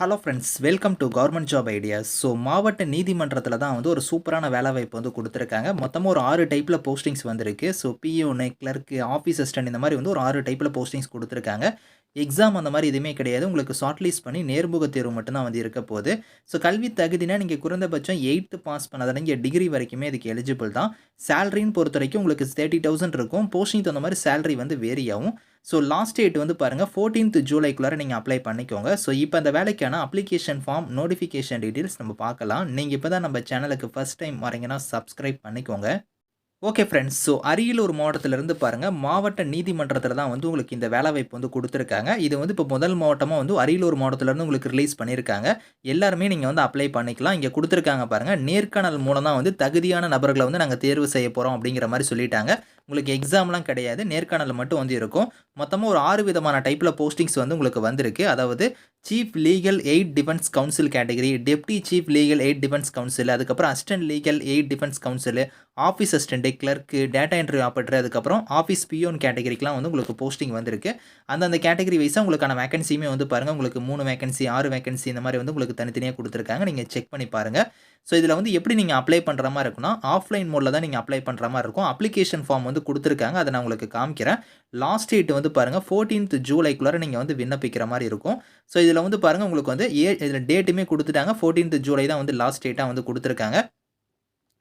Hello friends welcome to government job ideas so மாவட்ட நீதிமன்றத்தில் தான் வந்து ஒரு சூப்பரான வேலை வாய்ப்பு வந்து கொடுத்துருக்காங்க. மொத்தமாக ஒரு ஆறு டைப்பில் போஸ்டிங்ஸ் வந்திருக்கு. ஸோ பிஓனு கிளர்க்கு ஆஃபீஸ் அசிஸ்டன்ட் இந்த மாதிரி வந்து ஒரு ஆறு டைப்பில் போஸ்டிங்ஸ் கொடுத்துருக்காங்க. எக்ஸாம் அந்த மாதிரி எதுவுமே கிடையாது. உங்களுக்கு ஷார்ட் லிஸ்ட் பண்ணி நேர்முக தேர்வு மட்டும்தான் வந்து இருக்க போகுது. ஸோ கல்வி தகுதினா நீங்கள் குறைந்தபட்சம் எயித்து பாஸ் பண்ணதால் இங்கே டிகிரி வரைக்குமே இதுக்கு எலிஜிபிள் தான். சேலரின்னு பொறுத்த வரைக்கும் உங்களுக்கு தேர்ட்டி தௌசண்ட் இருக்கும். போஸ்டிங் தகுந்த மாதிரி சேலரி வந்து வேரி ஆகும். ஸோ லாஸ்ட் டேட் வந்து பாருங்கள் ஃபோர்டீன்த் ஜூலைக்குள்ளார நீங்கள் அப்ளை பண்ணிக்கோங்க. ஸோ இப்போ அந்த வேலைக்கான அப்ளிகேஷன் ஃபார்ம் நோட்டிஃபிகேஷன் டீட்டெயில்ஸ் நம்ம பார்க்கலாம். நீங்கள் இப்போ தான் நம்ம சேனலுக்கு ஃபஸ்ட் டைம் வரீங்கன்னா சப்ஸ்கிரைப் பண்ணிக்கோங்க. ஓகே ஃப்ரெண்ட்ஸ் ஸோ அரியலூர் மாவட்டத்திலிருந்து பாருங்கள் மாவட்ட நீதிமன்றத்தில் தான் வந்து உங்களுக்கு இந்த வேலைவாய்ப்பு வந்து கொடுத்துருக்காங்க. இது வந்து இப்போ முதல் மாவட்டமாக வந்து அரியலூர் மாவட்டத்திலேருந்து உங்களுக்கு ரிலீஸ் பண்ணியிருக்காங்க எல்லாருமே நீங்கள் வந்து அப்ளை பண்ணிக்கலாம். இங்கே கொடுத்துருக்காங்க பாருங்கள் நேர்காணல் மூலம் தான் வந்து தகுதியான நபர்களை வந்து நாங்கள் தேர்வு செய்ய போகிறோம் அப்படிங்கிற மாதிரி சொல்லிட்டாங்க. உங்களுக்கு எக்ஸாம்லாம் கிடையாது. நேர்காணல் மட்டும் வந்து இருக்கும். மொத்தமாக ஒரு ஆறு விதமான டைப்பில் போஸ்டிங்ஸ் வந்து உங்களுக்கு வந்திருக்கு. அதாவது chief legal aid defence council category deputy chief legal aid defence council அதுக்கப்புறம் assistant legal aid defence council office assistant clerk data entry operator அதுக்கப்புறம் ஆஃபீஸ் பியோன் கேட்டகரிக்கெலாம் வந்து உங்களுக்கு போஸ்டிங் வந்திருக்கு. அந்தந்த கேட்டகரி வைஸாக உங்களுக்கான வேகன்சியுமே வந்து பாருங்கள் உங்களுக்கு மூணு வேகன்சி ஆறு வேகன்சி இந்த மாதிரி வந்து உங்களுக்கு தனித்தனியாக கொடுத்துருக்காங்க. நீங்கள் செக் பண்ணி பாருங்கள் ஸோ இதில் வந்து எப்படி நீங்கள் அப்ளை பண்ணுற மாதிரி இருக்குன்னா ஆஃப்லைன் மோடில் தான் நீங்கள் அப்ளை பண்ணுற மாதிரி இருக்கும். அப்ளிகேஷன் ஃபார்ம் வந்து கொடுத்துருக்காங்க. அதை நான் உங்களுக்கு காமிக்கிறேன். லாஸ்ட் டேட் வந்து பாருங்கள் ஃபோர்டீன்த் ஜூலைக்குள்ளார நீங்கள் வந்து விண்ணப்பிக்கிற மாதிரி இருக்கும். ஸோ இதில் வந்து பாருங்கள் உங்களுக்கு வந்து ஏ இதில் டேட்டுமே கொடுத்துட்டாங்க. ஃபோர்டீன்த் ஜூலை தான் வந்து லாஸ்ட் டேட்டாக வந்து கொடுத்துருக்காங்க.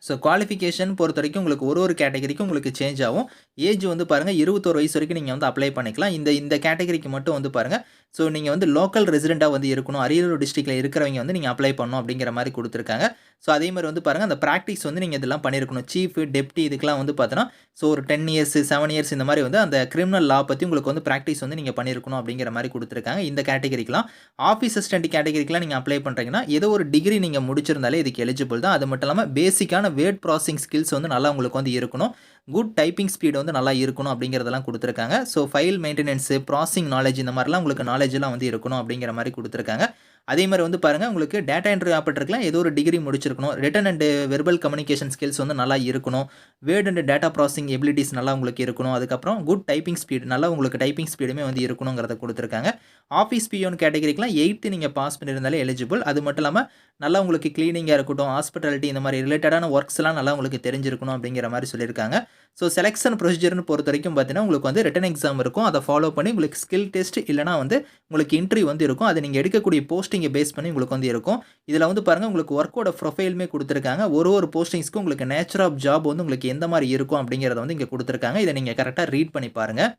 ஸோ குவாலிஃபிகேஷன் பொறுத்த வரைக்கும் உங்களுக்கு ஒரு ஒரு கேட்டகரிக்கும் உங்களுக்கு சேஞ்ச் ஆகும். ஏஜ் வந்து பாருங்கள் இருபத்தோரு வயசு வரைக்கும் நீங்கள் வந்து அப்ளை பண்ணிக்கலாம். இந்த இந்த கேட்டகரிக்கு மட்டும் வந்து பாருங்கள் ஸோ நீங்கள் வந்து லோக்கல் ரெசிடெண்ட்டாக வந்து இருக்கணும். அரியலூர் டிஸ்ட்ரிக்ட்டில் இருக்கிறவங்க வந்து நீங்கள் அப்ளை பண்ணணும் அப்படிங்கிற மாதிரி கொடுத்துருக்காங்க. ஸோ அதே மாதிரி வந்து பாருங்கள் அந்த ப்ராக்டிஸ் வந்து நீங்கள் இதெல்லாம் பண்ணியிருக்கணும் சீஃப் டெப்டி இதுக்கெலாம் வந்து பார்த்தோன்னா ஸோ ஒரு டென் இயர்ஸ் செவன் இயர்ஸ் இந்த மாதிரி வந்து அந்த கிரிமினல் லா பற்றி உங்களுக்கு வந்து ப்ராக்டிஸ் வந்து நீங்கள் பண்ணியிருக்கணும் அப்படிங்கிற மாதிரி கொடுத்துருக்காங்க இந்த கேட்டகரிக்கெலாம் ஆஃபீஸ் அசிஸ்டன்ட் கேட்டகரிக்கெலாம் நீங்கள் அப்ளை பண்ணுறீங்கன்னா ஏதோ ஒரு டிகிரி நீங்கள் முடிச்சிருந்தாலே இதுக்கு எலிஜிபிள் தான். அது மட்டும் இல்லாமல் பேசிக்கான வேர்ட் ப்ராசிங் ஸ்கில்ஸ் வந்து நல்லா உங்களுக்கு வந்து இருக்கணும். குட் டைப்பிங் ஸ்பீடு வந்து நல்லா இருக்கணும் அப்படிங்கிறதெல்லாம் கொடுத்துருக்காங்க. So file maintenance processing knowledge இந்த மாதிரிலாம் உங்களுக்கு நாலேஜெலாம் வந்து இருக்கணும் அப்படிங்கிற மாதிரி கொடுத்துருக்காங்க. அதே மாதிரி வந்து பாருங்கள் உங்களுக்கு டேட்டா என்ட்ரி ஆப்ரேட்டருக்குலாம் ஏதோ ஒரு டிகிரி முடிச்சிருக்கணும். Written and verbal communication skills வந்து நல்லா இருக்கணும். Word and data processing abilities நல்லா உங்களுக்கு இருக்கணும். அதுக்கப்புறம் குட் டைப்பிங் ஸ்பீட் நல்லா உங்களுக்கு டைப்பிங் ஸ்பீடுமே வந்து இருக்கணுங்கிறத கொடுத்துருக்காங்க. ஆஃபீஸ் பியோன் கேட்டகரிக்கெலாம் எயித்து நீங்கள் பாஸ் பண்ணியிருந்தாலே எலிஜிபிள் அது மட்டும் இல்லாமல் நல்லா உங்களுக்கு க்ளீனிங்காக இருக்கட்டும் ஹாஸ்பிட்டாலிட்டி இந்த மாதிரி ரிலேட்டடான ஒர்க்ஸ்லாம் நல்லா உங்களுக்கு தெரிஞ்சிருக்கணும் அப்படிங்கிற மாதிரி சொல்லியிருக்காங்க. ஸோ செலெக்ஷன் ப்ரொசீஜர்னு பொறுத்த வரைக்கும் பார்த்தீங்கன்னா உங்களுக்கு வந்து ரிட்டன் எக்ஸாம் இருக்கும். அதை ஃபாலோ பண்ணி உங்களுக்கு ஸ்கில் டெஸ்ட் இல்லைனா வந்து உங்களுக்கு இன்ட்ரி வந்து இருக்கும். அது நீங்கள் எடுக்கக்கூடிய போஸ்டிங்கை பேஸ் பண்ணி உங்களுக்கு வந்து இருக்கும். இதில் வந்து பாருங்கள் உங்களுக்கு ஒர்க்கோட ப்ரொஃபைலுமே கொடுத்துருக்காங்க. ஒரு ஒரு போஸ்டிங்ஸ்க்கும் உங்களுக்கு நேச்சர் ஆஃப் ஜாப் வந்து உங்களுக்கு எந்த மாதிரி இருக்கும் அப்படிங்கிறத வந்து இங்கே கொடுத்துருக்காங்க. இதை நீங்கள் கரெக்டாக ரீட் பண்ணி பாருங்கள்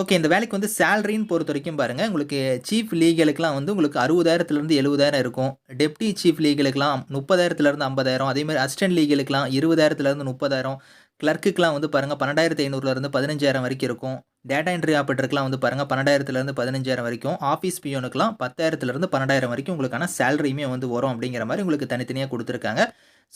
ஓகே இந்த வேலைக்கு வந்து சேலரின்னு பொறுத்த வரைக்கும் பாருங்கள் உங்களுக்கு சீஃப் லீகலுக்குலாம் வந்து உங்களுக்கு அறுபதாயிரத்துலேருந்து எழுபதாயிரம் இருக்கும். டெப்டி சீஃப் லீகலுக்குலாம் முப்பதாயிரத்துலேருந்து ஐம்பதாயிரம். அதேமாதிரி அசிஸ்டன்ட் லீகலுக்குலாம் இருபதாயிரத்துலேருந்து முப்பதாயிரம். கிளர்க்குக்கெலாம் வந்து பாருங்கள் பன்னெண்டாயிரத்து ஐநூறுலேருந்து பதினஞ்சாயிரம் வரைக்கும் இருக்கும். டேட்டா என்ட்ரி ஆப்ரேட்டருக்குலாம் வந்து பாருங்கள் பன்னெண்டாயிரத்துலேருந்து பதினஞ்சாயிரம் வரைக்கும். ஆஃபீஸ் பியோனுக்குலாம் பத்தாயிரத்துலேருந்து பன்னெண்டாயிரம் வரைக்கும் உங்களுக்கான சேலரியுமே வந்து வரும் அப்படிங்கிற மாதிரி உங்களுக்கு தனித்தனியாக கொடுத்துருக்காங்க.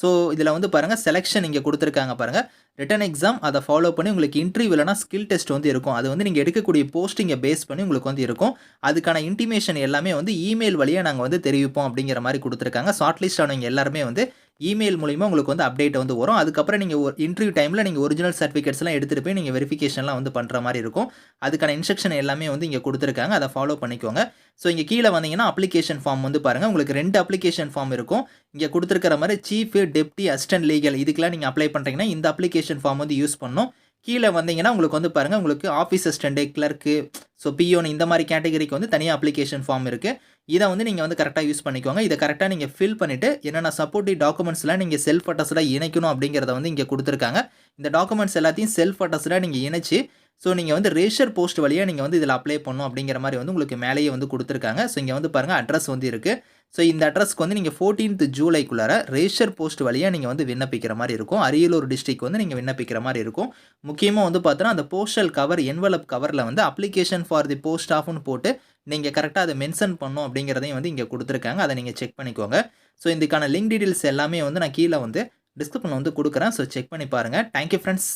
ஸோ இதில் வந்து பாருங்கள் செலெக்ஷன் இங்கே கொடுத்துருக்காங்க பாருங்கள் ரிட்டன் எக்ஸாம் அதை ஃபாலோ பண்ணி உங்களுக்கு இன்டர்வியூ இல்லைனா ஸ்கில் டெஸ்ட் வந்து இருக்கும். அது வந்து நீங்கள் எடுக்கக்கூடிய போஸ்டிங்கை பேஸ் பண்ணி உங்களுக்கு வந்து இருக்கும். அதுக்கான இன்டிமேஷன் எல்லாமே வந்து இமெயில் வழியாக நாங்கள் வந்து தெரிவிப்போம் அப்படிங்கிற மாதிரி கொடுத்துருக்காங்க. ஷார்ட் லிஸ்ட் ஆனவங்க எல்லாருமே வந்து இமெயில் மூலிமா உங்களுக்கு வந்து அப்டேட் வந்து வரும். அதுக்கப்புறம் நீங்கள் ஒரு இன்டர்வியூ டைமில் நீங்கள் ஒரிஜினல் சர்டிஃபிகேட்ஸ்லாம் எடுத்துகிட்டு போய் நீங்கள் வெரிஃபிகேஷன்லாம் வந்து பண்ணுற மாதிரி இருக்கும். அதுக்கான இன்ஸ்ட்ரக்ஷன் எல்லாமே வந்து இங்கே கொடுத்துருக்காங்க. அதை ஃபாலோ பண்ணிக்கோங்க. ஸோ இங்கே கீழே வந்தீங்கன்னா அப்ளிகேஷன் ஃபார்ம் வந்து பாருங்கள் உங்களுக்கு ரெண்டு அப்ளிகேஷன் ஃபார்ம் இருக்கும். இங்கே கொடுத்துருக்கிற மாதிரி சீஃப் டெப்டி அசிஸ்டன்ட் லீகல் இதுக்கெல்லாம் நீங்கள் அப்ளை பண்ணுறீங்கன்னா இந்த அப்ளிகேஷன் ஃபார்ம் வந்து யூஸ் பண்ணணும் கீழே வந்தீங்கன்னா உங்களுக்கு வந்து பாருங்கள் உங்களுக்கு office assistant clerk so peon இந்த மாதிரி கேட்டகரிக்கு வந்து தனியாக அப்ளிகேஷன் ஃபார்ம் இருக்குது இதை வந்து நீங்கள் வந்து கரெக்டாக யூஸ் பண்ணிக்கோங்க. இதை கரெக்டாக நீங்கள் ஃபில் பண்ணிவிட்டு என்னென்ன சப்போர்ட்டிவ் டாக்குமெண்ட்ஸ்லாம் நீங்கள் செல்ஃப் அட்டஸ்டாக இணைக்கணும் அப்படிங்கிறத வந்து இங்கே கொடுத்துருக்காங்க. இந்த டாக்குமெண்ட்ஸ் எல்லாத்தையும் செல்ஃப் அட்டஸ்டாக நீங்கள் இணைச்சி ஸோ நீங்கள் வந்து ரேஷர் போஸ்ட் வழியாக நீங்கள் வந்து இதில் அப்ளை பண்ணும் அப்படிங்கிற மாதிரி வந்து உங்களுக்கு மேலேயே வந்து கொடுத்துருக்காங்க. ஸோ இங்கே வந்து பாருங்கள் அட்ரஸ் வந்து இருக்குது ஸோ இந்த அட்ரஸ்க்கு வந்து நீங்கள் ஃபோர்டீன்த் ஜூலைக்குள்ளார ரேஷர் போஸ்ட் வழியாக நீங்கள் வந்து விண்ணப்பிக்கிற மாதிரி இருக்கும். அரியலூர் டிஸ்ட்ரிக் வந்து நீங்கள் விண்ணப்பிக்கிற மாதிரி இருக்கும். முக்கியமாக வந்து பார்த்தோன்னா அந்த போஸ்டல் கவர் என்வலப் கவரில் வந்து அப்ளிகேஷன் ஃபார் தி போஸ்ட் ஆஃப்னு போட்டு நீங்கள் கரெக்டாக அதை மென்ஷன் பண்ணும் அப்படிங்கிறதையும் வந்து இங்கே கொடுத்துருக்காங்க. அதை நீங்கள் செக் பண்ணிக்கோங்க. ஸோ இதுக்கான லிங்க் டீட்டெயில்ஸ் எல்லாமே வந்து நான் கீழே வந்து டிஸ்கிரிப்ஷனில் வந்து கொடுக்குறேன். ஸோ செக் பண்ணி பாருங்கள் தேங்க்யூ ஃப்ரெண்ட்ஸ்